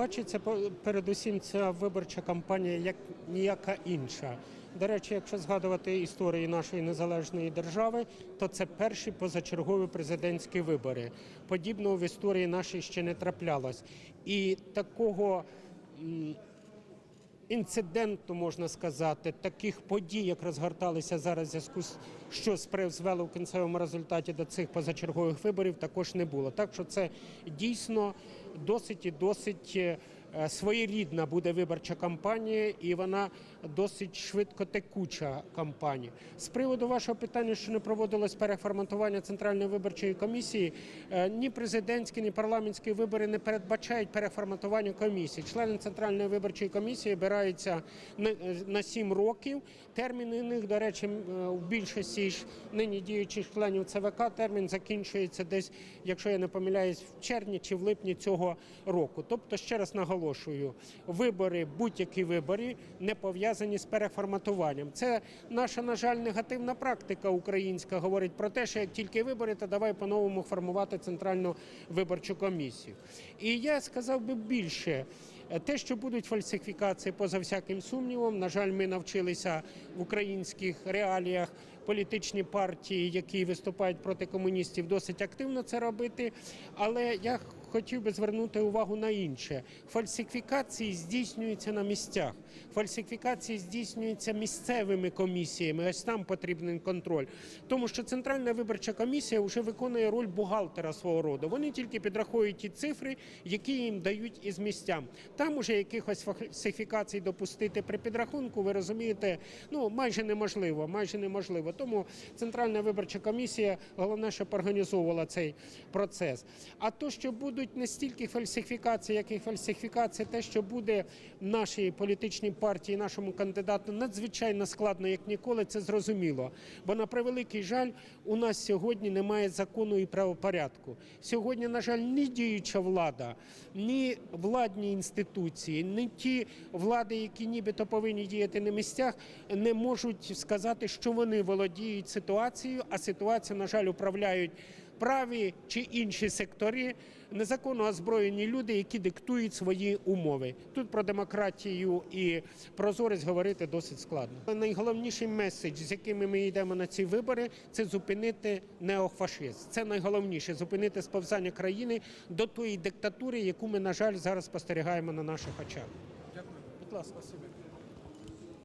бачиться передусім ця виборча кампанія як ніяка інша. До речі, якщо згадувати історії нашої незалежної держави, то це перші позачергові президентські вибори. Подібного в історії нашій ще не траплялось. І такого інциденту, можна сказати, таких подій, як розгорталися зараз зв'язку що призвело в кінцевому результаті до цих позачергових виборів, також не було. Так що це дійсно досить і досить е, своєрідна буде виборча кампанія, і вона досить швидко текуча кампанія. З приводу вашого питання, що не проводилось переформатування центральної виборчої комісії, е, ні президентські, ні парламентські вибори не передбачають переформатування комісії. Члени центральної виборчої комісії обираються на, на 7 років. Терміни них, до речі, е, в більшості нині діючих членів ЦВК термін закінчується десь, якщо я не помиляюсь, в червні чи в липні цього року. Тобто, ще раз наголошую, вибори, будь-які вибори не пов'язані з переформатуванням. Це наша, на жаль, негативна практика українська говорить про те, що як тільки вибори, то давай по-новому формувати центральну виборчу комісію. І я сказав би більше. Те, що будуть фальсифікації, поза всяким сумнівом, на жаль, ми навчилися в українських реаліях політичні партії, які виступають проти комуністів, досить активно це робити. Але я хотів би звернути увагу на інше. Фальсифікації здійснюються на місцях. Фальсифікації здійснюються місцевими комісіями. Ось там потрібен контроль. Тому що Центральна виборча комісія вже виконує роль бухгалтера свого роду. Вони тільки підраховують ті цифри, які їм дають із місцям. Там уже якихось фальсифікацій допустити при підрахунку, ви розумієте, ну майже неможливо, майже неможливо. Тому Центральна виборча комісія головне, щоб організовувала цей процес. А то, що будуть не стільки фальсифікації, як і фальсифікації, те, що буде нашій політичній партії, нашому кандидату, надзвичайно складно, як ніколи, це зрозуміло. Бо на превеликий жаль, у нас сьогодні немає закону і правопорядку. Сьогодні, на жаль, ні діюча влада, ні владні інституції, ні ті влади, які нібито повинні діяти на місцях, не можуть сказати, що вони володіють ситуацією, а ситуацію, на жаль, управляють праві чи інші сектори, незаконно озброєні люди, які диктують свої умови. Тут про демократію і прозорість говорити досить складно. Найголовніший меседж, з якими ми йдемо на ці вибори, це зупинити неофашизм. Це найголовніше зупинити сповзання країни до тої диктатури, яку ми, на жаль, зараз спостерігаємо на наших очах. Дякую. Будь ласка.